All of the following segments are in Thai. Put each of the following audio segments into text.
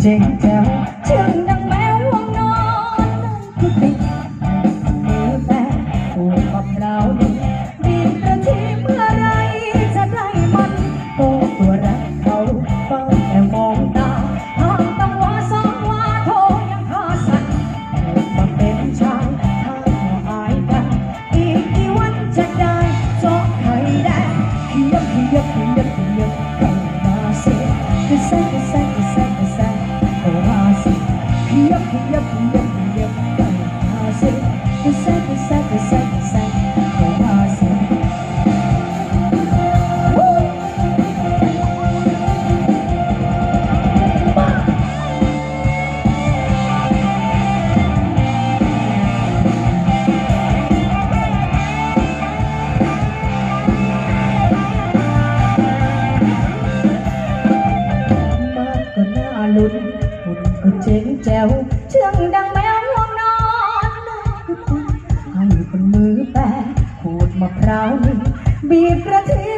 เจ็บแจ๋วชื่อดังแมวห้องนอนนั่นคืติด លុនមុនក៏ចេញចែវជឿងដាំងមែនងំណត់គឺគុំឲ្យពលមើបែខូតមកប្រៅនេះបៀបប្រធា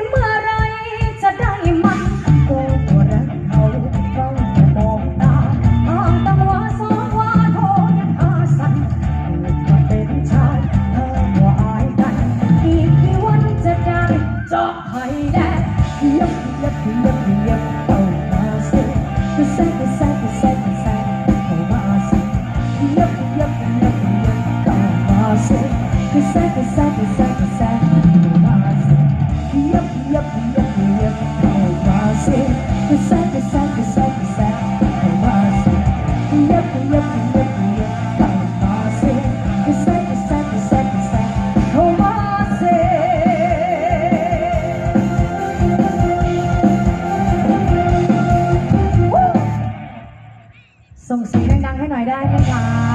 ส่งเสียงดังๆให้หน่อยได้ไหมคะ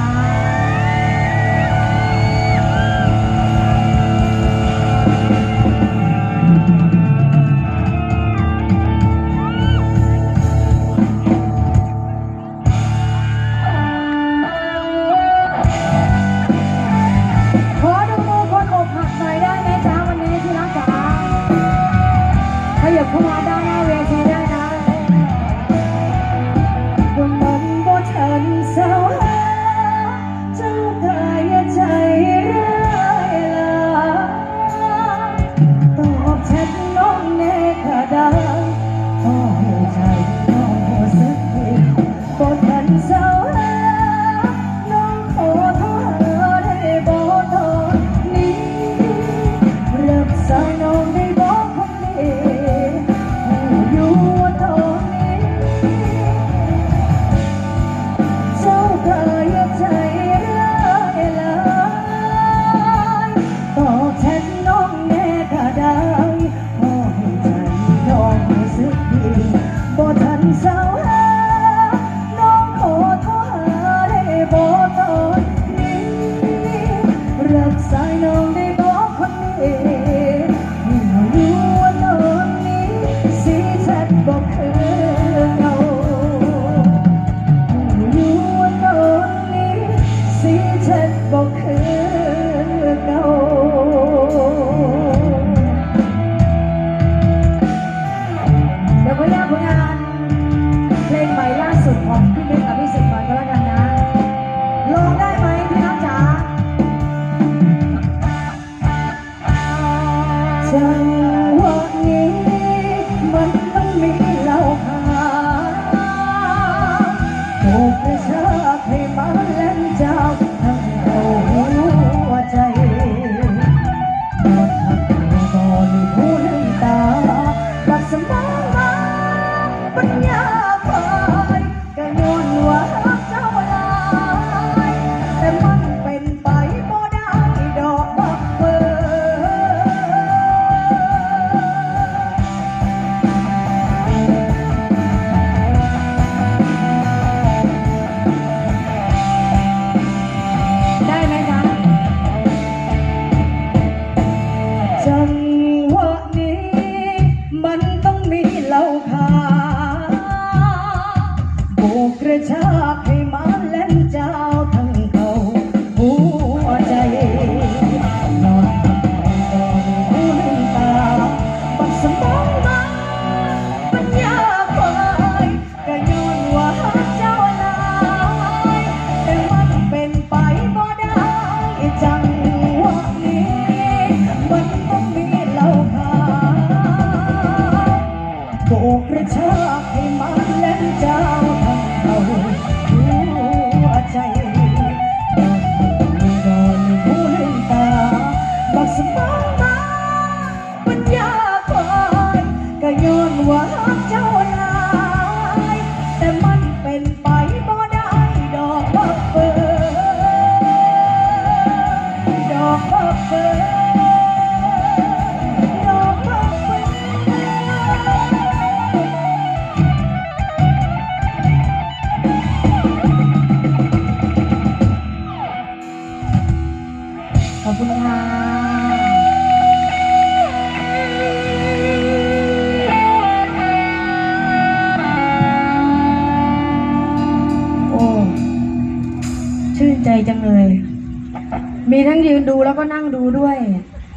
ดูแล้วก็นั่งดูด้วย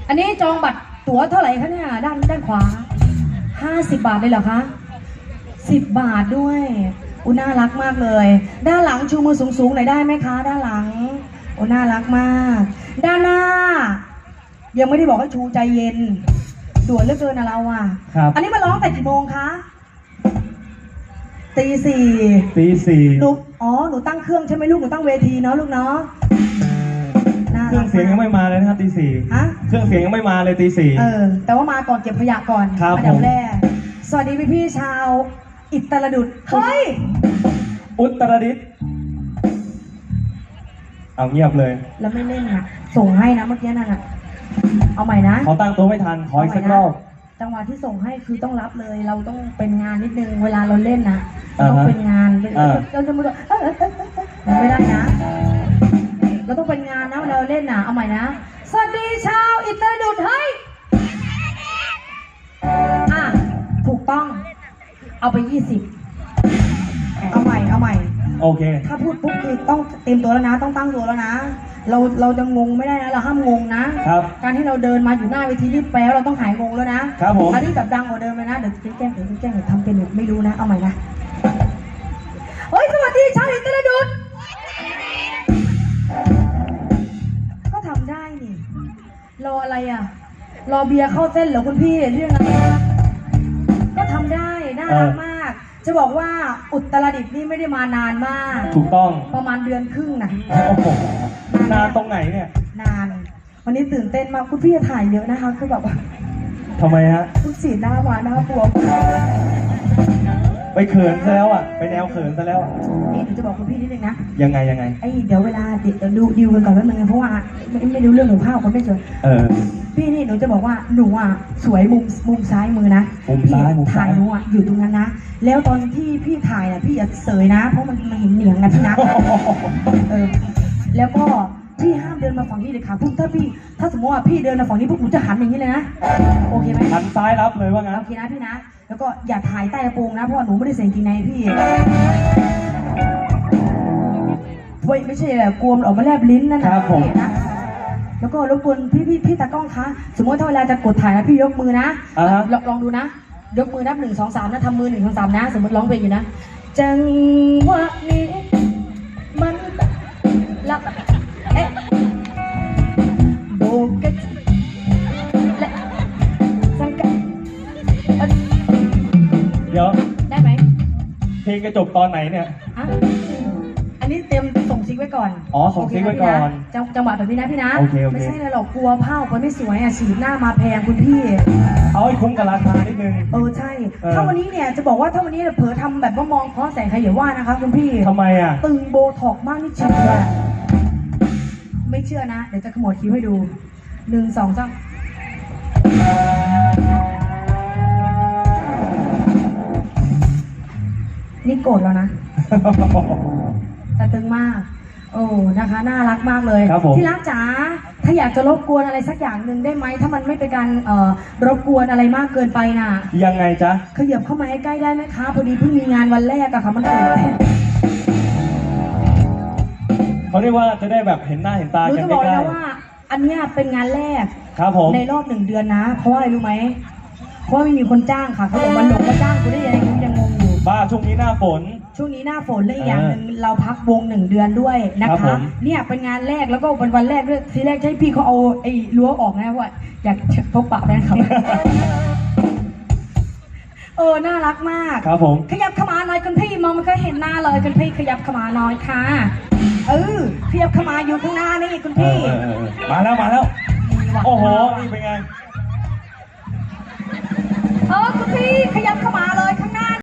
อันนี้จองบัตรตั๋วเท่าไหร่คะเนี่ยด้านด้านขวาห้าสิบบาทเลยเหรอคะสิบบาทด้วยอุยน่ารักมากเลย ด้านหลังชูมือสูงๆหน่อยได้ไหมคะ ด้านหลังโอ้น่ารักมาก ด้านหน้า ยังไม่ได้บอกให้ชูใจเย็นด่วนเหลือเกินนะเราอะ ครับ อันนี้มาร้องแต่กี่โมงคะตีสี่ตีสี่หนูอ๋อหนูตั้งเครื่องใช่ไหมลูกหนูตั้งเวทีเนาะลูกเนาะ น่าเครื่องเสียงยังไม่มาเลยนะครับตีสี่ฮะ เครื่องเสียงยังไม่มาเลยตีสี่ เออ แต่ว่ามาก่อนเก็บขยะก่อนครับอันดัผบมแรก สวัสดีพี่พี่ๆชาว อิตรดุษเฮ้ย อุตรดิตถ์เอาเงียบเลย แล้วไม่เล่นนะส่งให้นะเมื่อกี้นั่นน่ะ เอาใหม่นะ เขาตั้งตัวไม่ทัน ขออีกสักรอบ จังหวะที่ส่งให้คือต้องรับเลย เราต้องเป็นงานนิดนึง เวลาเราเล่นนะอ่าต้องฮะเป็นงานอ่า เราจะมือเอ้ยเอ้ยเอ้ยเอ้ยไม่ได้นะ เราต้องเป็นงานนะเวลาเราเล่นนะเอาใหม่นะ สวัสดีชาวอิตรดุษเฮ้ยอะถูกต้อง เอาไปยี่สิบเอาใหม่เอาใหม่ โอเค ถ้าพูดปุ๊บคือต้องเตรียมตัวแล้วนะ ต้องตั้งตัวแล้วนะ เราเราจะงงไม่ได้นะเราห้ามงงนะครับ การที่เราเดินมาอยู่หน้าเวทีรีบแปลเราต้องหายงงแล้วนะครับผม อันนี้แบบดังกว่าเดิมเลยนะเดี๋ยวจะแกล้งเดี๋ยวจะแกล้งเดี๋ยวทำเป็นหนูไม่รู้นะเอาใหม่นะเฮ้ยสวัสดีชาวอิตรดุ รอเบียร์เข้าเส้นเหรอคุณพี่เรื่องอะไรก็ทำได้น่ารักมาก จะบอกว่าอุตรดิตถ์นี่ไม่ได้มานานมาก ถูกต้องประมาณเดือนครึ่งนะโอ้โหนานตรงไหนเนี่ยนาน วันนี้ตื่นเต้นมากคุณพี่จะถ่ายเยอะนะคะ คือแบบว่าทำไมฮะทุกสีหน้ามาหน้าบวมไปเขินซะแล้วอะไปแนวเขินซะแล้วนี่หนูจะบอกคุณพี่นิดนึงนะ ยังไงยังไง ไอ้เดี๋ยวเวลาเดี๋ยวดูดิวกันก่อนแป๊บนึงนะเพราะว่าไม่ไม่รู้เรื่องหนูภาพคนไม่สวยเออ พี่นี่หนูจะบอกว่าหนูอะสวยมุมมุมซ้ายมือนะมุมซ้ายมุมซ้าย ถ่ายหนูอะอยู่ตรงนั้นนะ แล้วตอนที่พี่ถ่ายอะพี่อย่าเสยนะ เพราะมันมันเห็นเหนียงนะพี่นะ เออแล้วก็พี่ห้ามเดินมาฝั่งนี้เลยค่ะพุ่งถ้าพี่ ถ้าสมมติว่าพี่เดินมาฝั่งนี้พวกหนูจะหันอย่างนี้เลยนะ โอเคไหมหันซ้ายรับเลยว่างั้น โอเคนะพี่นะ แล้วก็อย่าถ่ายใต้กระโปรงนะ เพราะว่าหนูไม่ได้ใส่กางเกินในพี่เว้ยไม่ใช่แบบกลัวมันออกมาแลบลิ้นนั่นนะครับผม พี่นะ แล้วก็รบกวนพี่พี่พี่ตากล้องคะ สมมติถ้าเวลาจะกดถ่ายนะพี่ยกมือนะอ่าฮะ ลองลองดูนะ ยกมือนับหนึ่งสองสามนะทำมือหนึ่งสองสามนะ สมมติร้องเพลงอยู่นะ จังหวะนี้มันละเอ๊ะโบกะและสังกะเอ๊ะเดี๋ยว ได้ไหมเพลงจะจบตอนไหนเนี่ย อะอันนี้เตรียมส่งซิก ไว้ก่อนอ๋อส่งซิกไว้ก่อนโเคนะพี่นะจังจังหวะแบบนี้นะพี่นะโอเคโอเค ไม่ใช่เลยหรอกกลัวภาพมันไม่สวยอะฉีดหน้ามาแพงคุณพี่ เอาให้คุ้มกับราคานิดนึง เออใช่ เออ ถ้าวันนี้เนี่ยจะบอกว่าถ้าวันนี้เผลอทำแบบว่ามองเพราะแสงใครอย่าว่านะคะคุณพี่ ทำไมอะ ตึงโบท็อกมากนี่เชื่อไม่เชื่อนะ เดี๋ยวจะขมวดคิ้วให้ดูหนึ่งสองสามนี่โกรธแล้วนะแต่ตึงมาก โอ้นะคะน่ารักมากเลยครับผมที่รักจ๋าถ้าอยากจะรบกวนอะไรสักอย่างหนึ่งได้ไหมถ้ามันไม่เป็นการเอ่อรบกวนอะไรมากเกินไปน่ะยังไงจ๊ะขยับเข้ามาใกล้ๆได้ไหมคะพอดีเพิ่งมีงานวันแรกอะค่ะมันตื่นเต้นเขาเรียกว่าจะได้แบบเห็นหน้าเห็นตาหนูกันจะใกบอกล้นะว่า อันเนี้ยเป็นงานแรก ๆครับผม ในรอบหนึ่งเดือนนะ เพราะว่าอะไรรู้ไหมเพราะว่าไม่มีคนจ้างค่ะเขาบอกวันหลงว่าจ้างกูได้ยังไงกูยังงงอยู่ บ้าช่วงนี้หน้าฝน ช่วงนี้หน้าฝนและอีกอย่างหนึ่งเราพักวงหนึ่งเดือนด้วยนะคะเนี่ยเป็นงานแรกแล้วก็เป็นวันแรกด้วยทีแรกใช่พี่เขาเอาไอ้รั้วออกนะว่าอยากพบปะแฟนคลับ เออน่ารักมาก ครับผม ขยับขมาหน่อยคุณพี่มองไม่เคยเห็นหน้าเลยคุณพี่ขยับขมาหน่อยค่ะเออขยับขมาอยู่ข้างหน้านี่คุณพี่มาแล้วมาแล้ว โอ้โห นี่เป็นไง เออคุณพี่ขยับขมามา